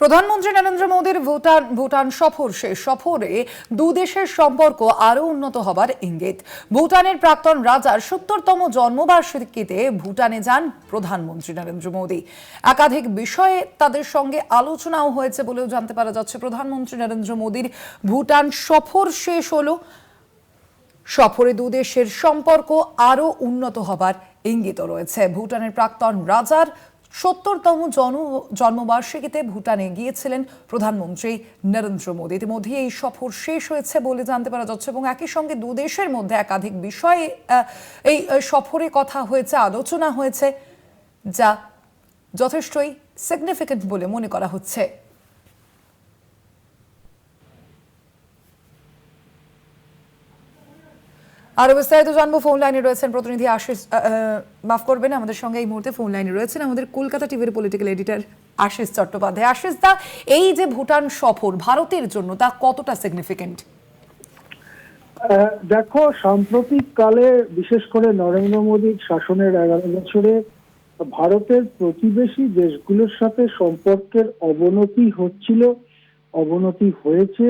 প্রধানমন্ত্রী নরেন্দ্র মোদীর ভুটান ভুটান সফর শেষ সফরে দু দেশের সম্পর্ক আরও উন্নত হবার ইঙ্গিত। ভুটানের প্রাক্তন রাজার সত্তরতম জন্মবার্ষিকীতে ভুটানে যান প্রধানমন্ত্রী নরেন্দ্র মোদী। একাধিক বিষয়ে তাদের সঙ্গে আলোচনাও হয়েছে বলেও জানতে পারা যাচ্ছে প্রধানমন্ত্রী নরেন্দ্র মোদীর। ভুটান সফর শেষ হলো। সফরে দেশের সম্পর্ক আরও উন্নত হবার ইঙ্গিত রয়েছে। ভুটানের প্রাক্তন রাজার সত্তরতম জন, জন্মবার্ষিকীতে ভুটানে গিয়েছিলেন প্রধানমন্ত্রী নরেন্দ্র মোদী। ইতিমধ্যে এই সফর শেষ হয়েছে বলে জানতে পারা যাচ্ছে এবং একই সঙ্গে দু দেশের মধ্যে একাধিক বিষয়ে এই সফরে কথা হয়েছে, আলোচনা হয়েছে, যা যথেষ্টই সিগনিফিকেন্ট বলে মনে করা হচ্ছে। আরও বিস্তারিত জানব ফোন লাইনে রয়েছেন প্রতিনিধি আশিস মাফ করবেন, আমাদের সঙ্গে এই মুহূর্তে ফোন লাইনে রয়েছেন আমাদের কলকাতা টিভির পলিটিক্যাল এডিটর আশিস চট্টোপাধ্যায়। আশিস দা, এই যে ভুটান সফর ভারতের জন্য তা কতটা সিগনিফিকেন্ট দেখো সাম্প্রতিক কালে বিশেষ করে নরেন্দ্র মোদীর শাসনের এগারো বছরে ভারতের প্রতিবেশী দেশগুলোর সাথে সম্পর্কের অবনতি হচ্ছিল, অবনতি হয়েছে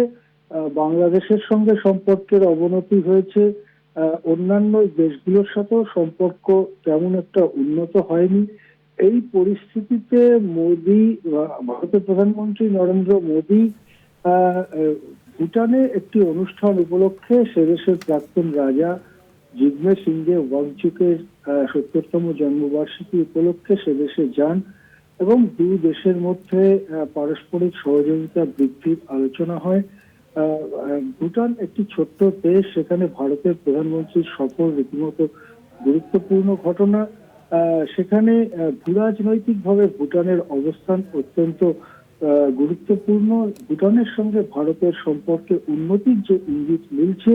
বাংলাদেশের সঙ্গে সম্পর্কের অবনতি হয়েছে অন্যান্য দেশগুলোর সাথেও সম্পর্ক তেমন একটা উন্নত হয়নি। এই পরিস্থিতিতে মোদী ভারতের প্রধানমন্ত্রী নরেন্দ্র মোদী ভুটানে একটি অনুষ্ঠান উপলক্ষে সে দেশের প্রাক্তন রাজা জিগমে সিংহে ওয়াংচুকের সত্তরতম জন্মবার্ষিকী উপলক্ষে সে দেশে যান এবং দুই দেশের মধ্যে পারস্পরিক সহযোগিতা বৃদ্ধির আলোচনা হয়। ভুটান একটি ছোট্ট দেশ, সেখানে ভারতের প্রধানমন্ত্রীর সফর রীতিমতো গুরুত্বপূর্ণ ঘটনা। সেখানে ভূরাজনৈতিকভাবে ভুটানের অবস্থান অত্যন্ত গুরুত্বপূর্ণ। ভুটানের সঙ্গে ভারতের সম্পর্কে উন্নতির যে ইঙ্গিত মিলছে,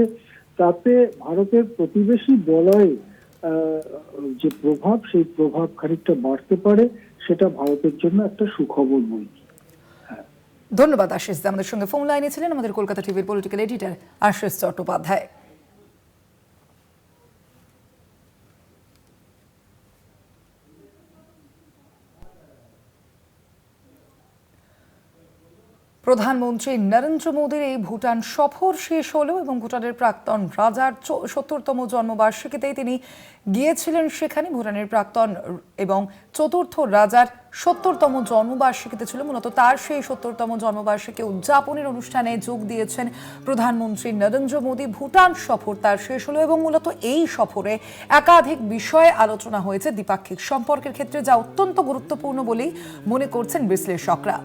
তাতে ভারতের প্রতিবেশী বলয়ে যে প্রভাব, সেই প্রভাব খানিকটা বাড়তে পারে, সেটা ভারতের জন্য একটা সুখবর বই ধন্যবাদ আশিস। আমাদের সঙ্গে ফোন লাইনে ছিলেন আমাদের কলকাতা টিভির পলিটিক্যাল এডিটার আশিস চট্টোপাধ্যায়। প্রধানমন্ত্রী নরেন্দ্র মোদীর এই ভুটান সফর শেষ হলো এবং ভুটানের প্রাক্তন রাজার সত্তরতম জন্মবার্ষিকীতেই তিনি গিয়েছিলেন সেখানে। ভুটানের প্রাক্তন এবং চতুর্থ রাজার সত্তরতম জন্মবার্ষিকীতে ছিল। মূলত তার সেই সত্তরতম জন্মবার্ষিকী উদযাপনের অনুষ্ঠানে যোগ দিয়েছেন প্রধানমন্ত্রী নরেন্দ্র মোদী। ভুটান সফর তার শেষ হলো এবং মূলত এই সফরে একাধিক বিষয়ে আলোচনা হয়েছে। দ্বিপাক্ষিক সম্পর্কের ক্ষেত্রে যা অত্যন্ত গুরুত্বপূর্ণ বলেই মনে করছেন বিশ্লেষকরা।